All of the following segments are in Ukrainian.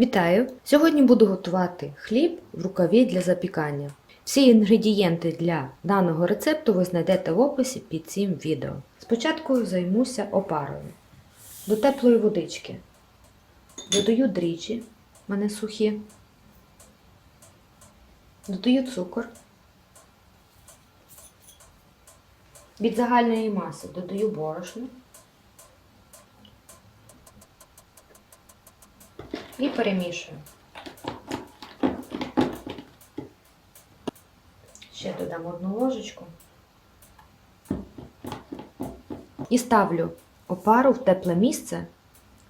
Вітаю! Сьогодні буду готувати хліб в рукаві для запікання. Всі інгредієнти для даного рецепту ви знайдете в описі під цим відео. Спочатку займуся опарою. До теплої водички додаю дріжджі, в мене сухі, додаю цукор. Від загальної маси додаю борошно. І перемішую. Ще додам одну ложечку. І ставлю опару в тепле місце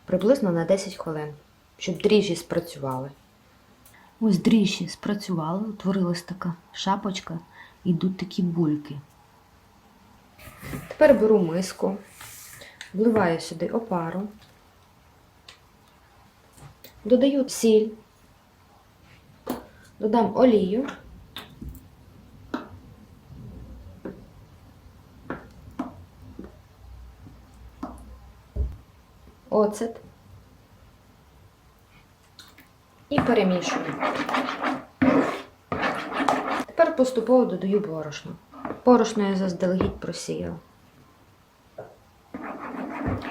приблизно на 10 хвилин, щоб дріжджі спрацювали. Ось дріжджі спрацювали, утворилась така шапочка, йдуть такі бульки. Тепер беру миску, вливаю сюди опару. Додаю сіль, додам олію. Оцет і перемішую. Тепер поступово додаю борошно. Борошно я заздалегідь просіяла.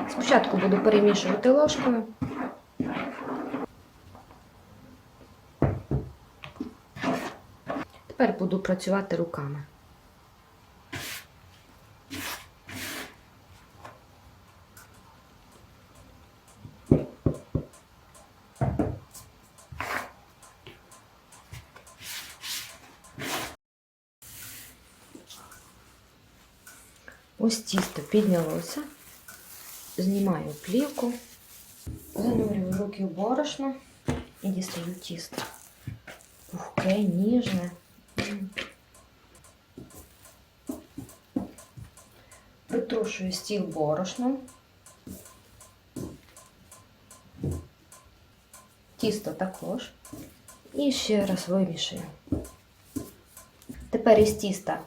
Спочатку буду перемішувати ложкою. Тепер буду працювати руками. Ось тісто піднялося, знімаю плівку, занурюю руки в борошно і дістаю тісто. Пухке, ніжне. Притрушую стіл борошном. Тісто також. І ще раз вимішую. Тепер із тіста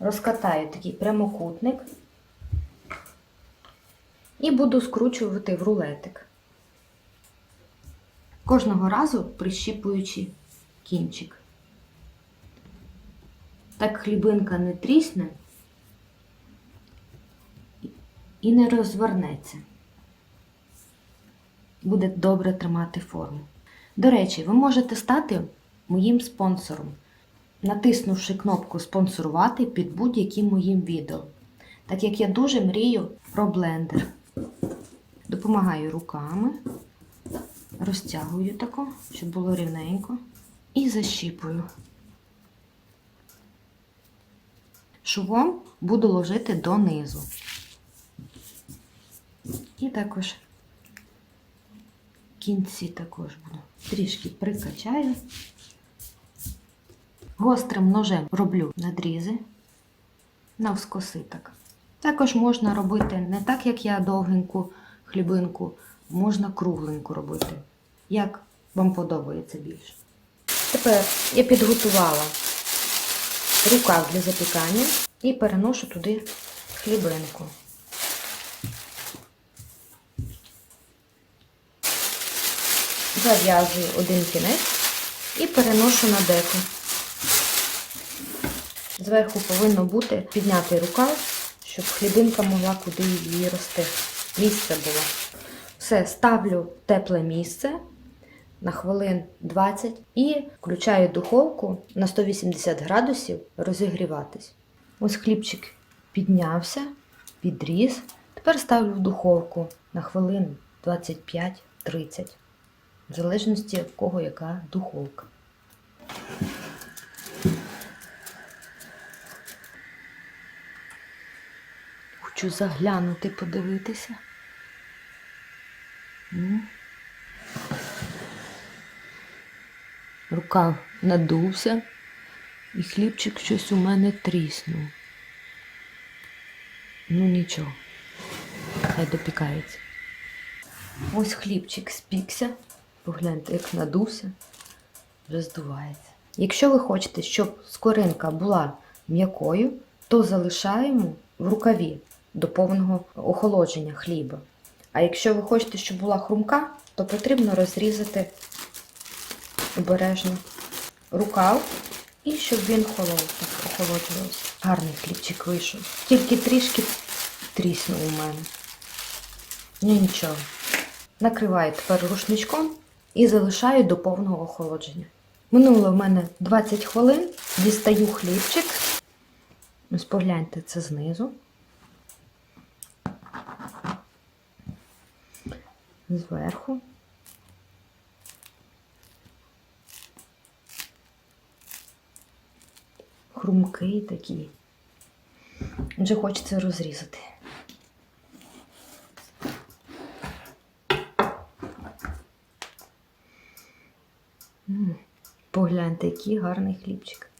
розкатаю такий прямокутник і буду скручувати в рулетик. Кожного разу прищіпуючи кінчик. Так хлібинка не трісне і не розвернеться. Буде добре тримати форму. До речі, ви можете стати моїм спонсором, натиснувши кнопку спонсорувати під будь-яким моїм відео. Так як я дуже мрію про блендер. Допомагаю руками, розтягую тако, щоб було рівненько, і защіпую. Швом буду ложити донизу. І також кінці також буду. Трішки прикачаю. Гострим ножем роблю надрізи навскоси так. Також можна робити не так, як я довгеньку хлібинку, можна кругленьку робити, як вам подобається більше. Тепер я підготувала рукав для запікання і переношу туди хлібинку. Зав'язую один кінець і переношу на деко. Зверху повинно бути піднятий рукав, щоб хлібинка могла куди її рости. Місце було. Все, ставлю в тепле місце на хвилин 20 і включаю духовку на 180 градусів розігріватись. Ось хлібчик піднявся, підріс. Тепер ставлю в духовку на хвилин 25-30, в залежності в кого яка духовка. Хочу заглянути, подивитися. Рукав надувся, і хлібчик щось у мене тріснув. Ну нічого, хай допікається. Ось хлібчик спікся. Погляньте, як надувся, вже здувається. Якщо ви хочете, щоб скоринка була м'якою, то залишаємо в рукаві до повного охолодження хліба. А якщо ви хочете, щоб була хрумка, то потрібно розрізати обережно рукав і щоб він охолоджувався. Гарний хлібчик вийшов. Тільки трішки тріснув у мене. Ну нічого. Накриваю тепер рушничком і залишаю до повного охолодження. Минуло в мене 20 хвилин, дістаю хлібчик. Ось погляньте це знизу. Зверху. Хрумкий такий. Вже хочеться розрізати. Погляньте, який гарний хлібчик.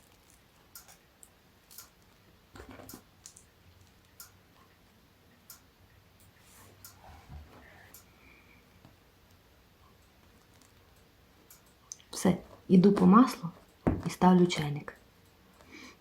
Все, іду по маслу і ставлю чайник.